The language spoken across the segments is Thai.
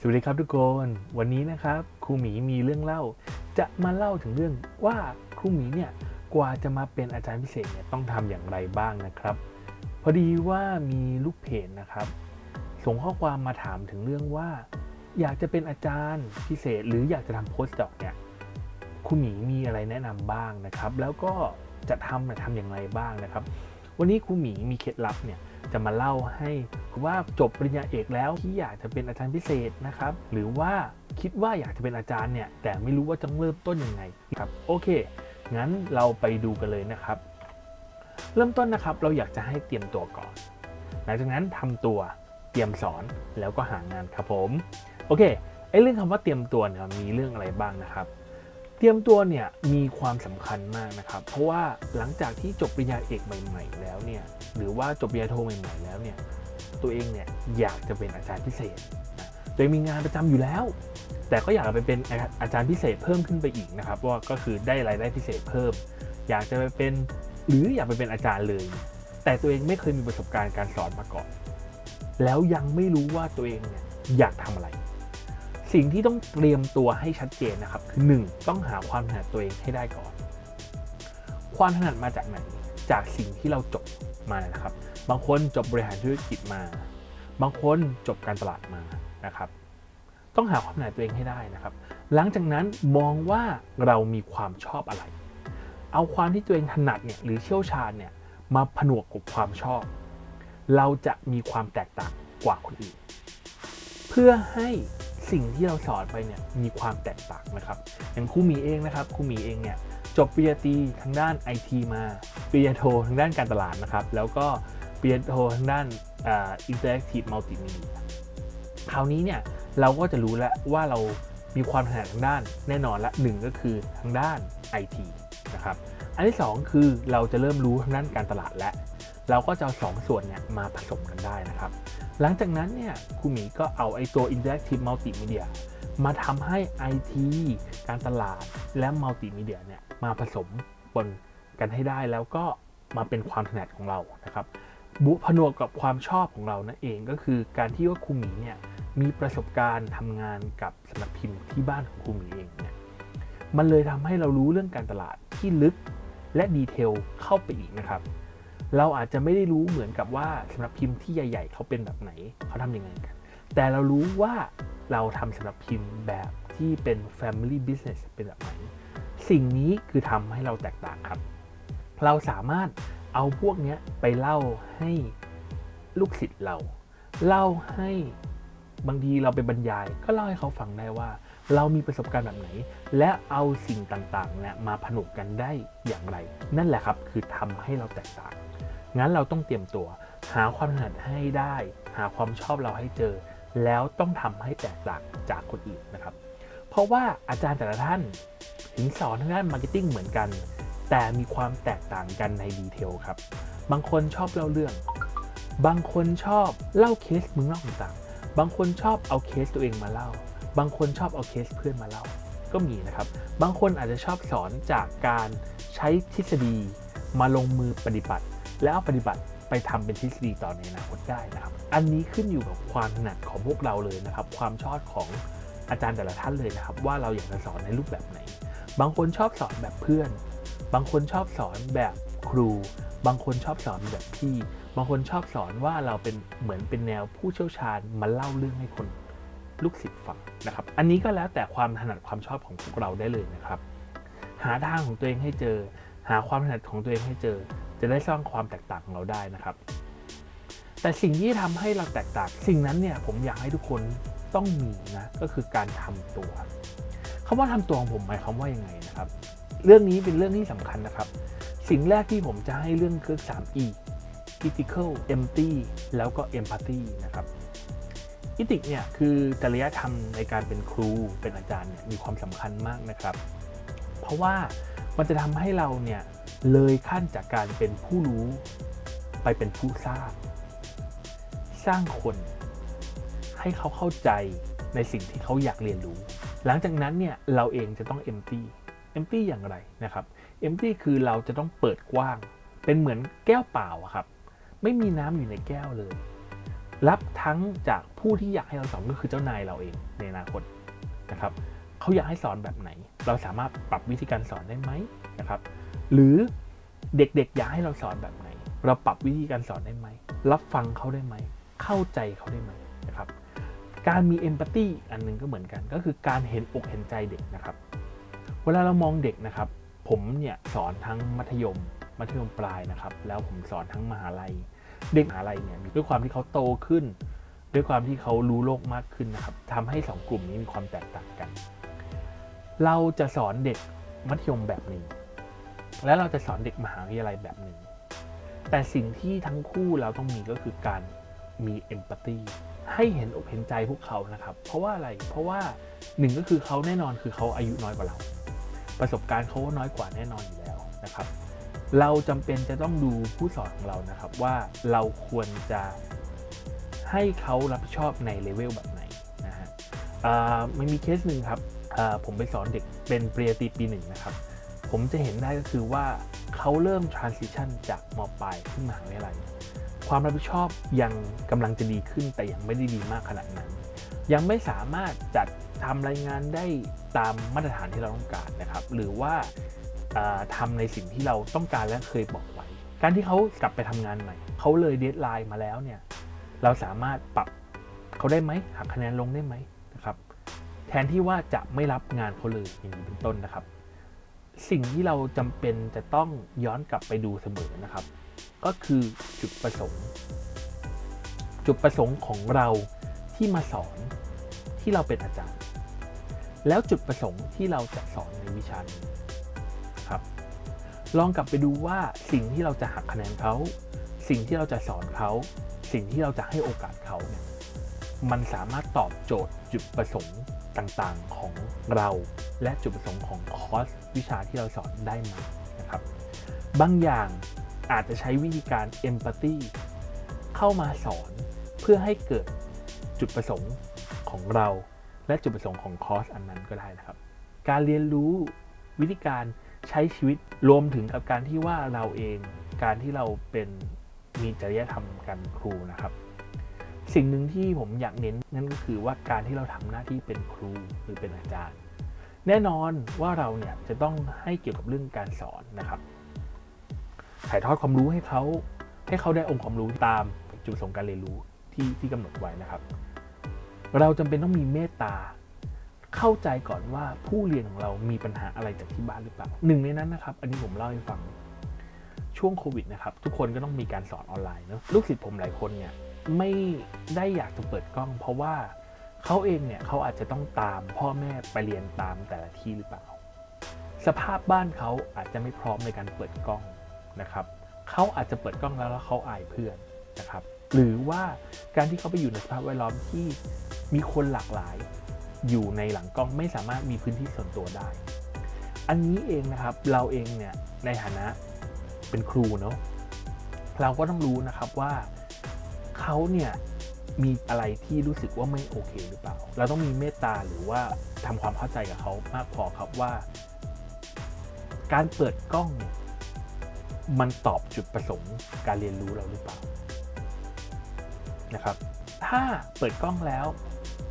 สวัสดีครับทุกคน วันนี้นะครับครูหมีมีเรื่องเล่า จะมาเล่าถึงเรื่องว่าครูหมีเนี่ยกว่าจะมาเป็นอาจารย์พิเศษเนี่ยต้องทำอย่างไรบ้างนะครับ พอดีว่ามีลูกเพจนะครับ ส่งข้อความมาถามถึงเรื่องว่า อยากจะเป็นอาจารย์พิเศษ หรืออยากจะทำโพสต์ดอกเนี่ยครูหมีมีอะไรแนะนำบ้างนะครับ แล้วก็จะทำเนี่ยทำอย่างไรบ้างนะครับ วันนี้ครูหมีมีเคล็ดลับเนี่ยจะมาเล่าให้ ว่าจบปริญญาเอกแล้วที่อยากจะเป็นอาจารย์พิเศษนะครับ หรือว่าคิดว่าอยากจะเป็นอาจารย์เนี่ย แต่ไม่รู้ว่าจะเริ่มต้นยังไงครับโอเค งั้นเราไปดูกันเลยนะครับ เริ่มต้นนะครับเราอยากจะให้เตรียมตัวก่อน หลังจากนั้นทำตัวเตรียมสอนแล้วก็หางานครับผมโอเคไอ้เรื่องคำว่าเตรียมตัวเนี่ยมีเรื่องอะไรบ้างนะครับ เตรียมตัวเนี่ยมีความสำคัญมากนะครับ เพราะว่าหลังจากที่จบปริญญาเอกใหม่ ๆ แล้วเนี่ยหรือว่าจบปริญญาโทใหม่ ๆ แล้วเนี่ย ตัวเองเนี่ยอยากจะเป็นอาจารย์พิเศษ ตัวเองมีงานประจำอยู่แล้ว แต่ก็อยากไปเป็นอาจารย์พิเศษเพิ่มขึ้นไปอีกนะครับว่าก็คือได้รายได้พิเศษเพิ่ม อยากจะไปเป็นหรืออยากไปเป็นอาจารย์เลย แต่ตัวเองไม่เคยมีประสบการณ์การสอนมาก่อน แล้วยังไม่รู้ว่าตัวเองเนี่ยอยากทำอะไร สิ่งที่ต้องเตรียมตัวให้ชัดเจนนะครับคือ 1. ต้องหาความถนัดตัวเองให้ได้ก่อน ความถนัดมาจากไหนจากสิ่งที่เราจบมานะครับ บางคนจบบริหารธุรกิจมา บางคนจบการตลาดมานะครับ ต้องหาความถนัดตัวเองให้ได้นะครับ หลังจากนั้นมองว่าเรามีความชอบอะไร เอาความที่ตัวเองถนัดเนี่ยหรือเชี่ยวชาญเนี่ยมาผนวกกับความชอบ เราจะมีความแตกต่างกว่าคนอื่น เพื่อให้สิ่งที่เราสอนไปเนี่ยมีความแตกต่างนะครับอย่างครูมีเองนะครับครูมีเองเนี่ยจบปริญญาตรีทางด้าน IT มาปริญญาโททางด้านการตลาดนะครับ แล้วก็ เปริญญาโททางด้านอ่า Interactive Multimedia คราวนี้เนี่ยเราก็จะรู้แล้วว่าเรามีความถนัดทางด้านแน่นอนละหนึ่งก็คือทางด้าน IT นะครับอันที่สองคือเราจะเริ่มรู้ทางด้านการตลาดแล้วเราก็จะเอาสองส่วนเนี่ยมาผสมกันได้นะครับ หลังจากนั้นเนี่ยครูหมีก็เอาไอ้ตัว Interactive Multimedia มาทำให้ IT การตลาดและมัลติมีเดียเนี่ยมาผสมปนกันให้ได้แล้วก็มาเป็นความถนัดของเรานะครับ บุผนวกกับความชอบของเรานั่นเองก็คือการที่ว่าครูหมีเนี่ยมีประสบการณ์ทำงานกับสำนักพิมพ์ที่บ้านของครูหมีเองเนี่ยมันเลยทำให้เรารู้เรื่องการตลาดที่ลึกและดีเทลเข้าไปอีกนะครับ เราอาจจะไม่ได้รู้เหมือนกับว่าสำนักพิมพ์ที่ใหญ่ ๆ เขาเป็นแบบไหนเขาทำยังไงกัน แต่เรารู้ว่าเราทำสำนักพิมพ์แบบที่เป็น Family Business เป็นแบบไหน สิ่งนี้คือทำให้เราแตกต่างครับ เราสามารถ เอาพวกนี้ไปเล่าให้ลูกศิษย์เรา เล่าให้บางทีเราไปบรรยาย ก็เล่าให้เขาฟังได้ว่า เรามีประสบการณ์แบบไหน และเอาสิ่งต่างๆเนี่ยมาผนวกกันได้อย่างไร นั่นแหละครับคือทำให้เราแตกต่าง งั้นเราต้องเตรียมตัว หาความถนัดให้ได้ หาความชอบเราให้เจอ แล้วต้องทำให้แตกต่างจากคนอื่นนะครับ เพราะว่าอาจารย์แต่ละท่านถึงสอนทางด้านมาร์เก็ตติ้งเหมือนกัน แต่มีความแตกต่างกันในดีเทลครับ บางคนชอบเล่าเรื่อง บางคนชอบเล่าเคสมืองนอกต่างๆบางคนชอบเอาเคสตัวเองมาเล่า บางคนชอบเอาเคสเพื่อนมาเล่า ก็มีนะครับ บางคนอาจจะชอบสอนจากการใช้ทฤษฎีมาลงมือปฏิบัติ แล้วปฏิบัติไปทำเป็นทฤษฎีต่อในอนาคตได้นะครับ อันนี้ขึ้นอยู่กับความถนัดของพวกเราเลยนะครับ ความชอบของอาจารย์แต่ละท่านเลยนะครับ ว่าเราอยากจะสอนในรูปแบบไหน บางคนชอบสอนแบบเพื่อน บางคนชอบสอนแบบครู บางคนชอบสอนแบบพี่ บางคนชอบสอนว่าเราเป็นเหมือนเป็นแนวผู้เชี่ยวชาญมาเล่าเรื่องให้คนลูกศิษย์ฟังนะครับ อันนี้ก็แล้วแต่ความถนัดความชอบของพวกเราได้เลยนะครับ หาทางของตัวเองให้เจอ หาความถนัดของตัวเองให้เจอ จะได้สร้างความแตกต่างของเราได้นะครับ แต่สิ่งที่ทำให้เราแตกต่าง สิ่งนั้นเนี่ยผมอยากให้ทุกคนต้องมีนะ ก็คือการทำตัวคำว่าทำตัวของผมหมายความว่ายังไงนะครับ เรื่องนี้เป็นเรื่องที่สำคัญนะครับ สิ่งแรกที่ผมจะให้เรื่องคือ 3 E ethical empty แล้วก็ empathy นะครับ ethic เนี่ยคือจริยธรรมในการเป็นครูเป็นอาจารย์เนี่ยมีความสำคัญมากนะครับ เพราะว่ามันจะทำให้เราเนี่ยเลยขั้นจากการเป็นผู้รู้ไปเป็นผู้สร้าง สร้างคน ให้เขาเข้าใจในสิ่งที่เขาอยากเรียนรู้ หลังจากนั้นเนี่ยเราเองจะต้อง empty empty อย่างไรนะครับ empty คือเราจะต้องเปิดกว้าง เป็นเหมือนแก้วเปล่าครับ ไม่มีน้ำอยู่ในแก้วเลย รับทั้งจากผู้ที่อยากให้เราสอนก็คือเจ้านายเราเองในอนาคตนะครับเขาอยากให้สอนแบบไหน เราสามารถปรับวิธีการสอนได้ไหมนะครับหรือเด็กๆอยากให้เราสอนแบบไหน เราปรับวิธีการสอนได้ไหม รับฟังเขาได้ไหม เข้าใจเขาได้ไหมนะครับ การมีเอมพัตตีอันหนึงก็เหมือนกัน ก็คือการเห็นอกเห็นใจเด็กนะครับ วลาเรามองเด็กนะครับ ผมเนี่ยสอนทั้งมัธยม มัธยมปลายนะครับ แล้วผมสอนทั้งมหาลัย เด็กมหาลัยเนี่ยด้วยความที่เขาโตขึ้น ด้วยความที่เขารู้โลกมากขึ้นนะครับทำให้สองกลุ่มนี้มีความแตกต่างกัน เราจะสอนเด็กมัธยมแบบหนึ่งและเราจะสอนเด็กมหาวิทยาลัยแบบหนึ่งแต่สิ่งที่ทั้งคู่เราต้องมีก็คือการมีเอมพัตตีให้เห็นอกเห็นใจพวกเขานะครับ เพราะว่าอะไร เพราะว่าหนึ่งก็คือเขาแน่นอนคือเขาอายุน้อยกว่าเรา ประสบการณ์เขาก็น้อยกว่าแน่นอนอยู่แล้วนะครับ เราจำเป็นจะต้องดูผู้สอนของเรานะครับว่าเราควรจะให้เขารับผิดชอบในเลเวลแบบไหนนะฮะอ่ามันมีเคสหนึ่งครับอ่าผมไปสอนเด็กเป็นปริญญาตรีปีหนึ่งนะครับ ผมจะเห็นได้ก็คือว่าเขาเริ่ม transition จากมปลายขึ้นมหาวิทยาลัยความรับผิดชอบยังกำลังจะดีขึ้นแต่ยังไม่ได้ดีมากขนาดนั้น ยังไม่สามารถจัด ทำรายงานได้ตามมาตรฐานที่เราต้องการนะครับ หรือว่าอ่าทำในสิ่งที่เราต้องการและเคยบอกไว้ การที่เขากลับไปทำงานใหม่เขาเลยเดทไลน์มาแล้วเนี่ยเราสามารถปรับเขาได้ไหมหักคะแนนลงได้ไหมนะครับ แทนที่ว่าจะไม่รับงานเขาเลยอย่างนี้เป็นต้นนะครับ สิ่งที่เราจำเป็นจะต้องย้อนกลับไปดูเสมอนะครับ ก็คือจุดประสงค์ จุดประสงค์ของเราที่มาสอนที่เราเป็นอาจารย์ แล้วจุดประสงค์ที่เราจะสอนในวิชานี้ครับ ลองกลับไปดูว่าสิ่งที่เราจะหักคะแนนเขาสิ่งที่เราจะสอนเขาสิ่งที่เราจะให้โอกาสเขาเนี่ยมันสามารถตอบโจทย์จุดประสงค์ต่างๆของเรา และจุดประสงค์ของคอร์สวิชาที่เราสอนได้ไหมนะครับ บางอย่างอาจจะใช้วิธีการ empathy เข้ามาสอนเพื่อให้เกิดจุดประสงค์ของเรา และจุดประสงค์ของคอร์สอันนั้นก็ได้นะครับ การเรียนรู้วิธีการใช้ชีวิตรวมถึงกับการที่ว่าเราเองการที่เราเป็นมีจริยธรรมการครูนะครับ สิ่งหนึ่งที่ผมอยากเน้นนั่นก็คือว่าการที่เราทำหน้าที่เป็นครูหรือเป็นอาจารย์ แน่นอนว่าเราเนี่ยจะต้องให้เกี่ยวกับเรื่องการสอนนะครับถ่ายทอดความรู้ให้เขาให้เขาได้องค์ความรู้ตามจุดประสงค์การเรียนรู้ที่ที่กำหนดไว้นะครับ เราจำเป็นต้องมีเมตตา เข้าใจก่อนว่าผู้เรียนของเรามีปัญหาอะไรจากที่บ้านหรือเปล่าหนึ่งในนั้นนะครับ อันนี้ผมเล่าให้ฟังช่วงโควิดนะครับ ทุกคนก็ต้องมีการสอนออนไลน์เนอะลูกศิษย์ผมหลายคนเนี่ยไม่ได้อยากจะเปิดกล้อง เพราะว่าเขาเองเนี่ยเขาอาจจะต้องตามพ่อแม่ไปเรียนตามแต่ละที่หรือเปล่า สภาพบ้านเขาอาจจะไม่พร้อมในการเปิดกล้องนะครับเขาอาจจะเปิดกล้องแล้วแล้วเขาอายเพื่อนนะครับหรือว่าการที่เขาไปอยู่ในสภาพแวดล้อมที่ มีคนหลากหลายอยู่ในหลังกล้องไม่สามารถมีพื้นที่ส่วนตัวได้ อันนี้เองนะครับเราเองเนี่ยในฐานะเป็นครูเนาะเราก็ต้องรู้นะครับว่าเขาเนี่ยมีอะไรที่รู้สึกว่าไม่โอเคหรือเปล่า เราต้องมีเมตตาหรือว่าทำความเข้าใจกับเขามากพอครับว่า การเปิดกล้องมันตอบจุดประสงค์การเรียนรู้เราหรือเปล่านะครับ ถ้าเปิดกล้องแล้ว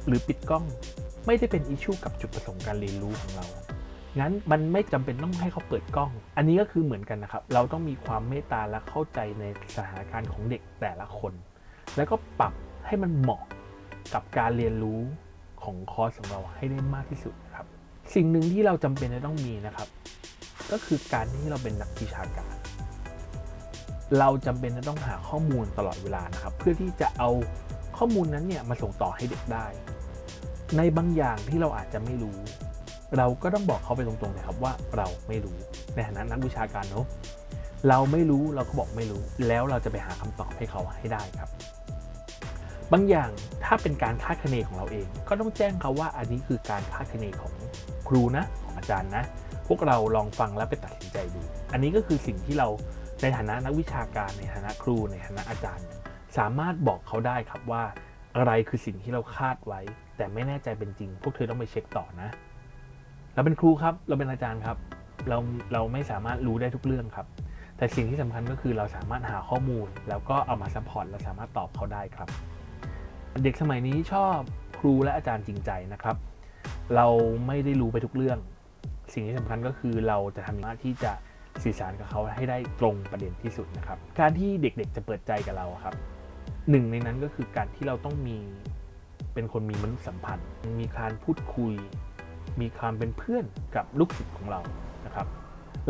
หรือปิดกล้องไม่ได้เป็นอิชชูกับจุดประสงค์การเรียนรู้ของเรา งั้นมันไม่จำเป็นต้องให้เขาเปิดกล้อง อันนี้ก็คือเหมือนกันนะครับ เราต้องมีความเมตตาและเข้าใจในสถานการณ์ของเด็กแต่ละคน แล้วก็ปรับให้มันเหมาะกับการเรียนรู้ของคอร์สของเราให้ได้มากที่สุดครับ สิ่งหนึ่งที่เราจำเป็นจะต้องมีนะครับ ก็คือการที่เราเป็นนักวิชาการ เราจำเป็นจะต้องหาข้อมูลตลอดเวลานะครับ เพื่อที่จะเอาข้อมูลนั้นเนี่ยมาส่งต่อให้เด็กได้ ในบางอย่างที่เราอาจจะไม่รู้ เราก็ต้องบอกเขาไปตรงๆเลยครับว่าเราไม่รู้ในฐานะนักวิชาการเนาะเราไม่รู้เราก็บอกไม่รู้ แล้วเราจะไปหาคำตอบให้เขาให้ได้ครับ บางอย่างถ้าเป็นการคาดคะเนของเราเอง ก็ต้องแจ้งเขาว่าอันนี้คือการคาดคะเนของครูนะของอาจารย์นะ พวกเราลองฟังแล้วไปตัดสินใจดู อันนี้ก็คือสิ่งที่เราในฐานะนักวิชาการในฐานะครูในฐานะอาจารย์ สามารถบอกเขาได้ครับว่า อะไรคือสิ่งที่เราคาดไว้ แต่ไม่แน่ใจเป็นจริง พวกเธอต้องไปเช็คต่อนะเราเป็นครูครับ เราเป็นอาจารย์ครับ เราเราไม่สามารถรู้ได้ทุกเรื่องครับ แต่สิ่งที่สำคัญก็คือเราสามารถหาข้อมูล แล้วก็เอามาซัพพอร์ตและสามารถตอบเขาได้ครับ เด็กสมัยนี้ชอบครูและอาจารย์จริงใจนะครับ เราไม่ได้รู้ไปทุกเรื่อง สิ่งที่สำคัญก็คือเราจะทำหน้าที่จะสื่อสารกับเขาให้ได้ตรงประเด็นที่สุดนะครับ การที่เด็กๆจะเปิดใจกับเราครับ หนึ่งในนั้นก็คือการที่เราต้องมีเป็นคนมีมนุษยสัมพันธ์ มีการพูดคุย มีความเป็นเพื่อนกับลูกศิษย์ของเรานะครับ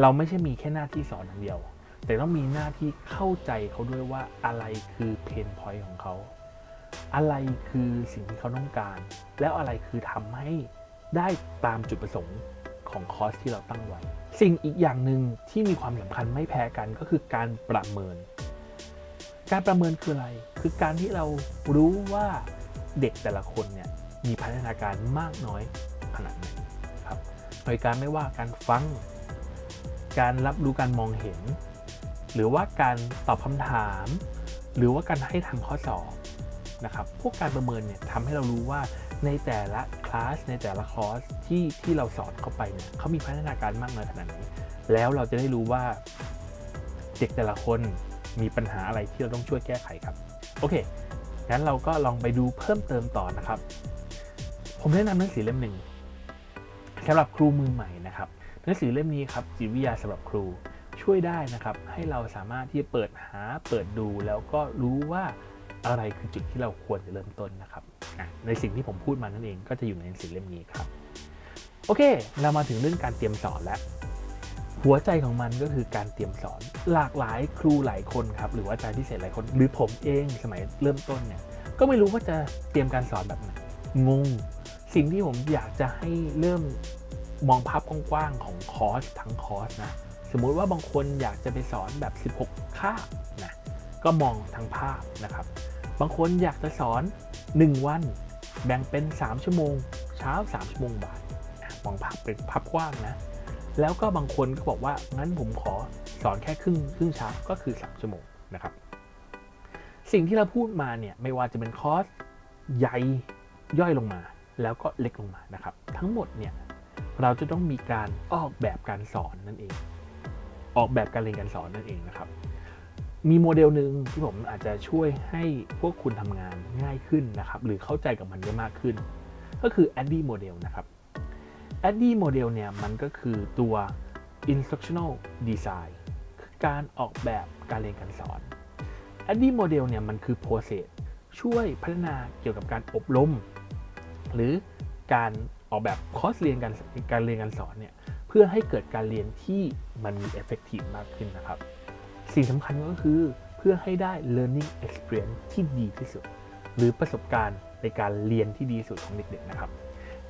เราไม่ใช่มีแค่หน้าที่สอนอย่างเดียว แต่ต้องมีหน้าที่เข้าใจเขาด้วยว่าอะไรคือเพนพอยต์ของเขา อะไรคือสิ่งที่เขาต้องการ แล้วอะไรคือทำให้ได้ตามจุดประสงค์ของคอร์สที่เราตั้งไว้ สิ่งอีกอย่างหนึ่งที่มีความสำคัญไม่แพ้กันก็คือการประเมิน การประเมินคืออะไร คือการที่เรารู้ว่าเด็กแต่ละคนเนี่ยมีพัฒนาการมากน้อยขนาดไหนครับโดยการไม่ว่าการฟัง การรับรู้การมองเห็น หรือว่าการตอบคำถาม หรือว่าการให้ทำข้อสอบนะครับ พวกการประเมินเนี่ยทำให้เรารู้ว่าในแต่ละคลาสในแต่ละคอร์สที่ที่เราสอนเข้าไปเนี่ยเขามีพัฒนาการมากน้อยขนาดไหน แล้วเราจะได้รู้ว่าเด็กแต่ละคน มีปัญหาอะไรที่เราต้องช่วยแก้ไขครับ โอเค งั้นเราก็ลองไปดูเพิ่มเติมต่อนะครับ ผมแนะนำหนังสือเล่มหนึ่งสำหรับครูมือใหม่นะครับหนังสือเล่มนี้ครับจิตวิทยาสำหรับครูช่วยได้นะครับ ให้เราสามารถที่จะเปิดหาเปิดดูแล้วก็รู้ว่าอะไรคือจุดที่เราควรจะเริ่มต้นนะครับ ในสิ่งที่ผมพูดมานั่นเองก็จะอยู่ในหนังสือเล่มนี้ครับ โอเค เรามาถึงเรื่องการเตรียมสอนแล้ว หัวใจของมันก็คือการเตรียมสอน หลากหลายครูหลายคนครับหรือว่าอาจารย์พิเศษหลายคน หรือผมเองสมัยเริ่มต้นเนี่ยก็ไม่รู้ว่าจะเตรียมการสอนแบบไหนงง สิ่งที่ผมอยากจะให้เริ่มมองภาพกว้างๆของคอร์สทั้งคอร์สนะสมมุติว่าบางคนอยากจะไปสอนแบบ 16คาบนะก็มองทั้งภาพนะครับ บางคนอยากจะสอน 1 วัน แบ่งเป็น 3 ชั่วโมง เช้า 3 ชั่วโมงบ่ายมองภาพเป็นภาพกว้างนะ แล้วก็บางคนก็บอกว่างั้นผมขอสอนแค่ครึ่งครึ่งเช้าก็คือ 3 ชั่วโมงนะครับ สิ่งที่เราพูดมาเนี่ยไม่ว่าจะเป็นคอร์สใหญ่ย่อยลงมา แล้วก็เล็กลงมานะครับ ทั้งหมดเนี่ยเราจะต้องมีการออกแบบการสอนนั่นเอง ออกแบบการเรียนการสอนนั่นเองนะครับ มีโมเดลหนึ่งที่ผมอาจจะช่วยให้พวกคุณทำงานง่ายขึ้นนะครับ หรือเข้าใจกับมันได้มากขึ้น ก็คือ ADDIE Model นะครับ ADDIE Model เนี่ยมันก็คือตัว Instructional Design คือการออกแบบการเรียนการสอน ADDIE Model เนี่ยมันคือ process ช่วยพัฒนาเกี่ยวกับการอบรม หรือการออกแบบคอร์สเรียนการการเรียนการสอนเนี่ยเพื่อให้เกิดการเรียนที่มันมี effective มากขึ้นนะครับ สิ่งสำคัญก็คือเพื่อให้ได้ learning experience ที่ดีที่สุด หรือประสบการณ์ในการเรียนที่ดีที่สุดของเด็กๆนะครับ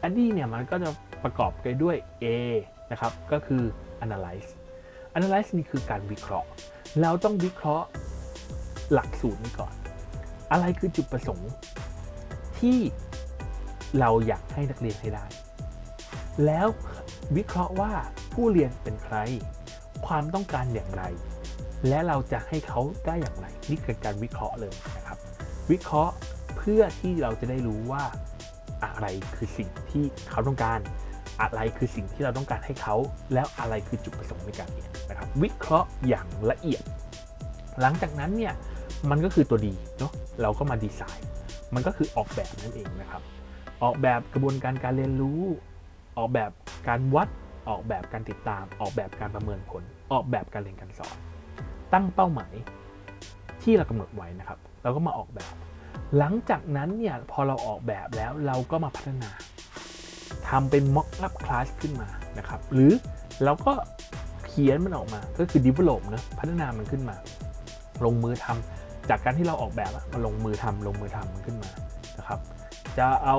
a d d i เนี่ยมันก็จะประกอบไปด้วย A นะครับ ก็คือ analyze analyze นี่คือการวิเคราะห์เราต้องวิเคราะห์หลักสูตรนี้ก่อน อะไรคือจุดประสงค์ ที่เราอยากให้นักเรียนให้ได้ แล้ววิเคราะห์ว่าผู้เรียนเป็นใคร ความต้องการอย่างไร และเราจะให้เขาได้อย่างไร นี่คือการวิเคราะห์เลยนะครับ วิเคราะห์เพื่อที่เราจะได้รู้ว่า อะไรคือสิ่งที่เขาต้องการ อะไรคือสิ่งที่เราต้องการให้เขา แล้วอะไรคือจุดประสงค์ในการเรียนนะครับ วิเคราะห์อย่างละเอียด หลังจากนั้นเนี่ยมันก็คือตัวดีเนาะเราก็มาดีไซน์ มันก็คือออกแบบนั่นเองนะครับ ออกแบบกระบวนการการเรียนรู้ ออกแบบการวัด ออกแบบการติดตาม ออกแบบการประเมินผล ออกแบบการเรียนการสอน ตั้งเป้าหมายที่เรากำหนดไว้นะครับ เราก็มาออกแบบ หลังจากนั้นเนี่ยพอเราออกแบบแล้วเราก็มาพัฒนาทำเป็น mock up class ขึ้นมานะครับ หรือเราก็เขียนมันออกมาก็คือ develop นะพัฒนามันขึ้นมา ลงมือทำจากการที่เราออกแบบมาลงมือทำลงมือทำมันขึ้นมานะครับจะเอา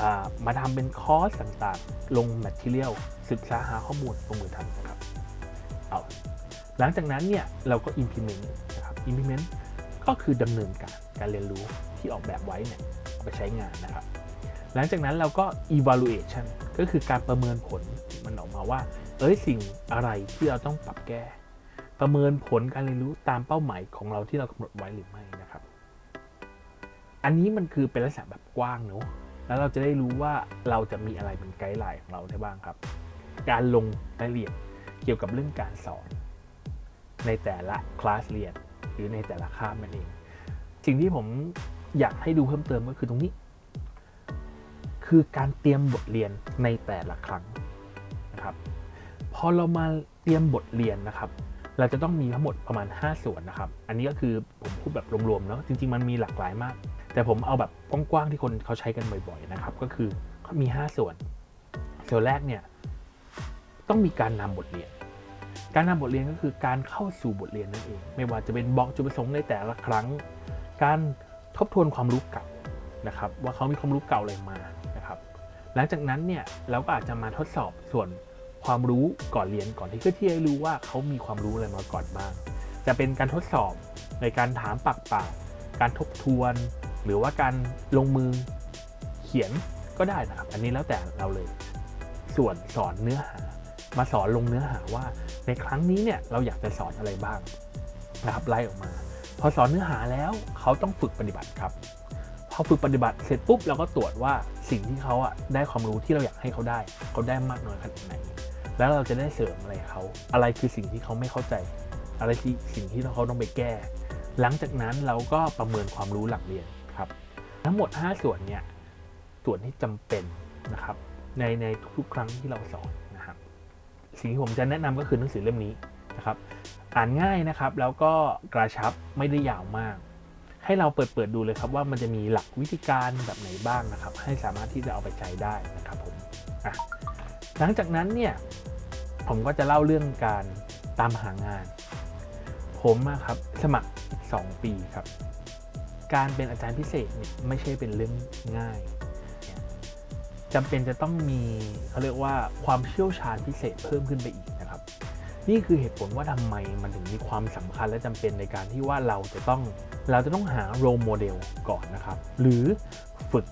อามาทำเป็นคอร์สต่างๆ ลง material ศึกษาหาข้อมูลลงมือทำนะครับเอาหลังจากนั้นเนี่ยเราก็ implement นะครับ implement ก็คือดำเนินการการเรียนรู้ที่ออกแบบไว้เนี่ยไปใช้งานนะครับ หลังจากนั้นเราก็ evaluation ก็คือการประเมินผลมันออกมาว่า เอ้ยสิ่งอะไรที่เราต้องปรับแก้ ประเมินผลการเรียนรู้ตามเป้าหมายของเราที่เรากำหนดไว้หรือไม่นะครับ อันนี้มันคือเป็นลักษณะแบบกว้างเนอะแล้วเราจะได้รู้ว่าเราจะมีอะไรเป็นไกด์ไลน์ของเราได้บ้างครับ การลงรายละเอียดเกี่ยวกับเรื่องการสอน ในแต่ละคลาสเรียน หรือในแต่ละคาบนั่นเอง สิ่งที่ผมอยากให้ดูเพิ่มเติมก็คือตรงนี้ คือการเตรียมบทเรียนในแต่ละครั้งนะครับ พอเรามาเตรียมบทเรียนนะครับ เราจะต้องมีทั้งหมดประมาณ 5 ส่วนนะครับ อันนี้ก็คือผมพูดแบบรวมๆเนาะจริง ๆ มันมีหลากหลายมาก แต่ผมเอาแบบกว้างๆที่คนเขาใช้กันบ่อยๆนะครับ ก็คือมี 5 ส่วน ส่วนแรกเนี่ยต้องมีการนำบทเรียน การนำบทเรียนก็คือการเข้าสู่บทเรียนนั่นเอง ไม่ว่าจะเป็นบล็อกจุดประสงค์ในแต่ละครั้ง การทบทวนความรู้เก่านะครับ ว่าเขามีความรู้เก่าอะไรมานะครับ หลังจากนั้นเนี่ยเราก็อาจจะมาทดสอบส่วนความรู้ก่อนเรียนก่อนที่เพื่อที่จะรู้ว่าเขามีความรู้อะไรมาก่อนบ้าง จะเป็นการทดสอบในการถามปากเปล่าการทบทวน หรือว่าการลงมือเขียนก็ได้นะครับ อันนี้แล้วแต่เราเลย ส่วนสอนเนื้อหา มาสอนลงเนื้อหาว่าในครั้งนี้เนี่ยเราอยากจะสอนอะไรบ้างนะครับไล่ออกมา พอสอนเนื้อหาแล้วเขาต้องฝึกปฏิบัติครับพอฝึกปฏิบัติเสร็จปุ๊บเราก็ตรวจว่าสิ่งที่เขาอะได้ความรู้ที่เราอยากให้เขาได้ เขาได้มากน้อยขนาดไหน แล้วเราจะได้เสริมอะไรเขา อะไรคือสิ่งที่เขาไม่เข้าใจ อะไรที่สิ่งที่เขาต้องไปแก้ หลังจากนั้นเราก็ประเมินความรู้หลังเรียนครับ ทั้งหมด 5 ส่วนเนี่ยส่วนที่จำเป็นนะครับในในทุกๆครั้งที่เราสอน สิ่งที่ผมจะแนะนำก็คือหนังสือเล่มนี้นะครับ อ่านง่ายนะครับ แล้วก็กระชับไม่ได้ยาวมาก ให้เราเปิดเปิดดูเลยครับว่ามันจะมีหลักวิธีการแบบไหนบ้างนะครับ ให้สามารถที่จะเอาไปใช้ได้นะครับผมหลังจากนั้นเนี่ยผมก็จะเล่าเรื่องการตามหางาน ผมครับสมัคร 2 ปีครับ การเป็นอาจารย์พิเศษเนี่ยไม่ใช่เป็นเรื่องง่าย จำเป็นจะต้องมีเขาเรียกว่าความเชี่ยวชาญพิเศษเพิ่มขึ้นไปอีกนะครับ นี่คือเหตุผลว่าทำไมมันถึงมีความสำคัญและจำเป็นในการที่ว่าเราจะต้องเราจะต้องหาโรโมเดลก่อนนะครับ หรือฝึก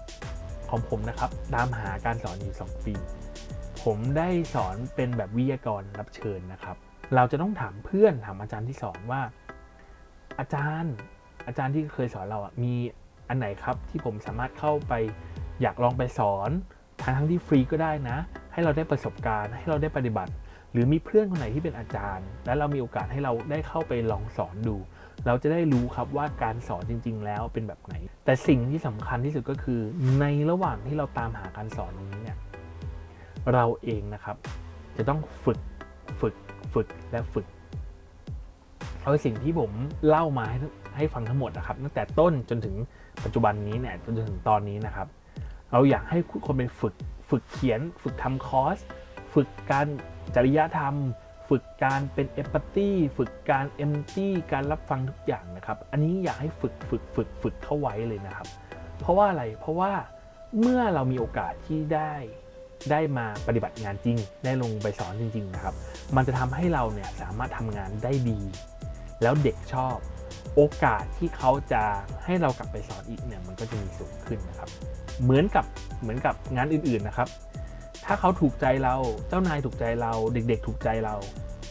ของผมนะครับ ตามหาการสอนอยู่ 2 ปี ผมได้สอนเป็นแบบวิทยากรรับเชิญนะครับ เราจะต้องถามเพื่อนถามอาจารย์ที่สอนว่า อาจารย์อาจารย์ที่เคยสอนเราอะมีอันไหนครับที่ผมสามารถเข้าไปอยากลองไปสอน ทั้งทั้งที่ฟรีก็ได้นะ ให้เราได้ประสบการณ์ให้เราได้ปฏิบัติ หรือมีเพื่อนคนไหนที่เป็นอาจารย์ และเรามีโอกาสให้เราได้เข้าไปลองสอนดู เราจะได้รู้ครับว่าการสอนจริง ๆ แล้วเป็นแบบไหน แต่สิ่งที่สำคัญที่สุดก็คือในระหว่างที่เราตามหาการสอนตรงนี้เนี่ยเราเองนะครับ จะต้องฝึกฝึกฝึกและฝึกเอาสิ่งที่ผมเล่ามาให้ให้ฟังทั้งหมดนะครับ ตั้งแต่ต้นจนถึงปัจจุบันนี้เนี่ยจนถึงตอนนี้นะครับ เราอยากให้คนไปฝึกฝึกเขียน ฝึกทำคอร์ส ฝึกการจริยธรรม ฝึกการเป็นเอมพัตตีฝึกการเอมตี้การรับฟังทุกอย่างนะครับ อันนี้อยากให้ฝึกฝึกฝึกฝึกเข้าไว้เลยนะครับ เพราะว่าอะไรเพราะว่าเมื่อเรามีโอกาสที่ได้ได้มาปฏิบัติงานจริง ได้ลงไปสอนจริง ๆ นะครับ มันจะทำให้เราเนี่ยสามารถทำงานได้ดี แล้วเด็กชอบ โอกาสที่เขาจะให้เรากลับไปสอนอีกเนี่ยมันก็จะมีสูงขึ้นนะครับ เหมือนกับเหมือนกับงานอื่นๆนะครับ ถ้าเขาถูกใจเราเจ้านายถูกใจเราเด็ก ๆ ถูกใจเรา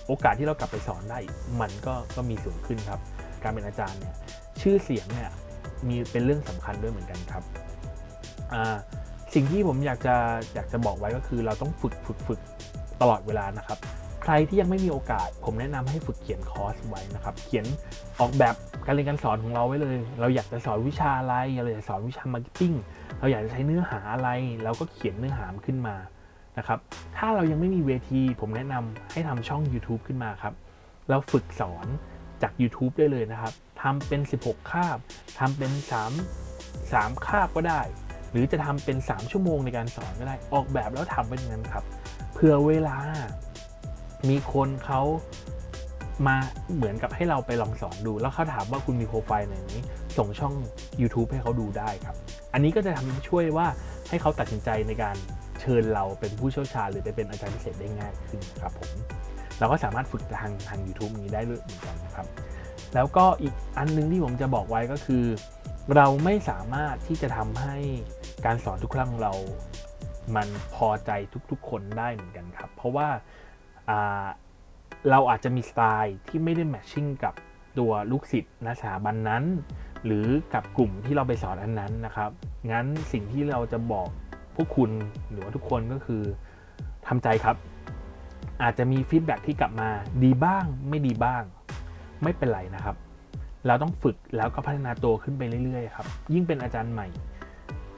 โอกาสที่เรากลับไปสอนได้ มันก็ก็มีสูงขึ้นครับ การเป็นอาจารย์เนี่ยชื่อเสียงเนี่ยมีเป็นเรื่องสำคัญด้วยเหมือนกันครับสิ่งที่ผมอยากจะอยากจะบอกไว้ก็คือเราต้องฝึกฝึกฝึกตลอดเวลานะครับ รที่ยังไม่มีโอกาส ผมแนะนำให้ฝึกเขียนคอร์สไว้นะครับ เขียนออกแบบการเรียนการสอนของเราไว้เลย เราอยากจะสอนวิชาอะไรเราอยากจะสอนวิชามาร์เก็ตติ้งเราอยากจะใช้เนื้อหาอะไรเราก็เขียนเนื้อหาขึ้นมานะครับถ้าเรายังไม่มีเวที ผมแนะนำให้ทำช่อง YouTube ขึ้นมาครับเราฝึกสอนจาก YouTube ได้เลยนะครับทำเป็น 16 คาบทำเป็น 3 3 คาบก็ได้ หรือจะทำเป็น 3 ชั่วโมงในการสอนก็ได้ ออกแบบแล้วทำเป็นงนั้นครับ เผื่อเวลา มีคนเขามาเหมือนกับให้เราไปลองสอนดู แล้วเขาถามว่าคุณมีโปรไฟล์ไหนนี้ ส่งช่อง YouTube ให้เขาดูได้ครับ อันนี้ก็จะทำช่วยว่าให้เขาตัดสินใจในการเชิญเราเป็นผู้เชี่ยวชาญหรือไปเป็นอาจารย์พิเศษได้ง่ายขึ้นครับผมเราก็สามารถฝึกทางทาง YouTube นี้ได้ด้วยเหมือนกันนะครับ แล้วก็อีกอันนึงที่ผมจะบอกไว้ก็คือ เราไม่สามารถที่จะทำให้การสอนทุกครั้งเรา มันพอใจทุกๆ คนได้เหมือนกันครับ เพราะว่า เราอาจจะมีสไตล์ที่ไม่ได้แมทชิ่งกับตัวลูกศิษย์ณสถาบันนั้น หรือกับกลุ่มที่เราไปสอนอันนั้นนะครับ งั้นสิ่งที่เราจะบอกพวกคุณหรือว่าทุกคนก็คือทำใจครับ อาจจะมีฟีดแบ็กที่กลับมาดีบ้างไม่ดีบ้าง ไม่เป็นไรนะครับ เราต้องฝึกแล้วก็พัฒนาตัวขึ้นไปเรื่อยๆครับ ยิ่งเป็นอาจารย์ใหม่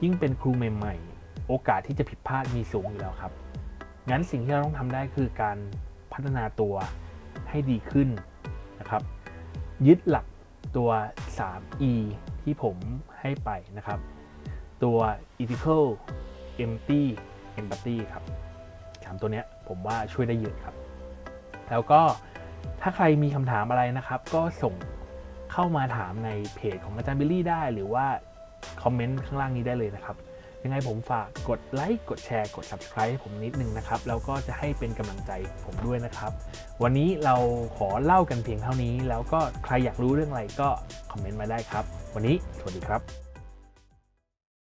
ยิ่งเป็นครูใหม่ ๆ โอกาสที่จะผิดพลาดมีสูงอยู่แล้วครับ งั้นสิ่งที่เราต้องทำได้คือการพัฒนาตัวให้ดีขึ้นนะครับ ยึดหลักตัว 3E ที่ผมให้ไปนะครับ ตัว ethical empty empathy ครับสามตัวเนี้ยผมว่าช่วยได้เยอะครับ แล้วก็ถ้าใครมีคำถามอะไรนะครับ ก็ส่งเข้ามาถามในเพจของอาจารย์บิลลี่ได้ หรือว่าคอมเมนต์ข้างล่างนี้ได้เลยนะครับ ยังไงผมฝากกดไลค์กดแชร์กด subscribe ให้ผมนิดนึงนะครับ แล้วก็จะให้เป็นกำลังใจผมด้วยนะครับ วันนี้เราขอเล่ากันเพียงเท่านี้ แล้วก็ใครอยากรู้เรื่องอะไรก็คอมเมนต์มาได้ครับ วันนี้สวัสดีครับ